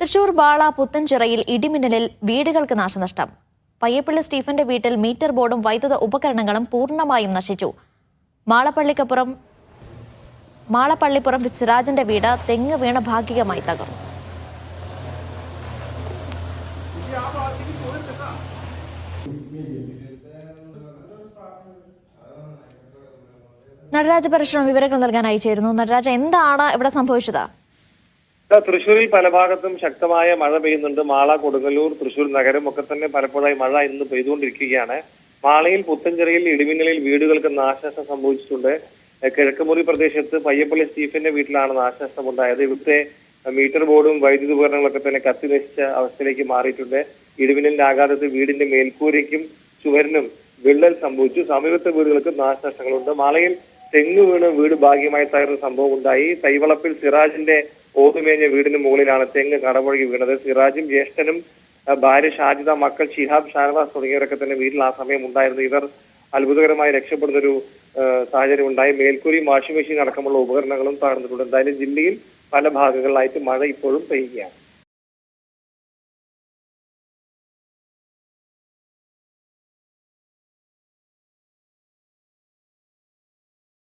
തൃശൂർ ബാള പുത്തൻചിറയിൽ ഇടിമിന്നലിൽ വീടുകൾക്ക് നാശനഷ്ടം. പയ്യപ്പള്ളി സ്റ്റീഫന്റെ വീട്ടിൽ മീറ്റർ ബോർഡും വൈദ്യുത ഉപകരണങ്ങളും പൂർണമായും നശിച്ചു. മാളപ്പള്ളിക്കപ്പുറം മാളപ്പള്ളിപ്പുറം സിറാജിന്റെ വീട് തെങ്ങ് വീണ ഭാഗികമായി തകർന്നു. നടരാജ പരിശ്രമം വിവരങ്ങൾ നൽകാനായി ചേരുന്നു. നടരാജ എന്താണ് ഇവിടെ സംഭവിച്ചത്? തൃശ്ശൂരിൽ പല ഭാഗത്തും ശക്തമായ മഴ പെയ്യുന്നുണ്ട്. മാള കൊടുങ്ങല്ലൂർ തൃശ്ശൂർ നഗരം ഒക്കെ തന്നെ പലപ്പോഴായി മഴ ഇന്ന് പെയ്തുകൊണ്ടിരിക്കുകയാണ്. മാളയിൽ പുത്തഞ്ചിറയിൽ ഇടിമിന്നലിൽ വീടുകൾക്ക് നാശനഷ്ടം സംഭവിച്ചിട്ടുണ്ട്. കിഴക്കുമുറി പ്രദേശത്ത് പയ്യപ്പള്ളി സ്റ്റീഫന്റെ വീട്ടിലാണ് നാശനഷ്ടം ഉണ്ടായത് ഇവിടുത്തെ മീറ്റർ ബോർഡും വൈദ്യുതി ഉപകരണങ്ങളൊക്കെ തന്നെ കത്തി നശിച്ച അവസ്ഥയിലേക്ക് മാറിയിട്ടുണ്ട്. ഇടിമിന്നലിന്റെ ആഘാതത്തിൽ വീടിന്റെ മേൽക്കൂരയ്ക്കും ചുവരിനും വിള്ളൽ സംഭവിച്ചു. സമീപത്തെ വീടുകൾക്ക് നാശനഷ്ടങ്ങളുണ്ട്. മാളയിൽ തെങ്ങ് വീണ് വീട് ഭാഗ്യമായി തകർന്ന സംഭവം ഉണ്ടായി. തൈവളപ്പിൽ സിറാജിന്റെ ഓതുമേഞ്ഞ വീടിന് മുകളിലാണ് തെങ്ങ് കടപുഴകി വീണത്. സിറാജും ജ്യേഷ്ഠനും ഭാര്യ ഷാജിദ മക്കൾ ഷിഹാബ് ഷാനവാസ് തുടങ്ങിയവരൊക്കെ തന്നെ വീട്ടിൽ ആ സമയം ഉണ്ടായിരുന്നു. ഇവർ അത്ഭുതകരമായി രക്ഷപ്പെടുന്ന ഒരു സാഹചര്യം ഉണ്ടായി. മേൽക്കൂരി വാഷിംഗ് മെഷീൻ അടക്കമുള്ള ഉപകരണങ്ങളും തകർന്നിട്ടുണ്ട്. എന്തായാലും ജില്ലയിൽ പല ഭാഗങ്ങളിലായിട്ട് മഴ ഇപ്പോഴും പെയ്യുകയാണ്.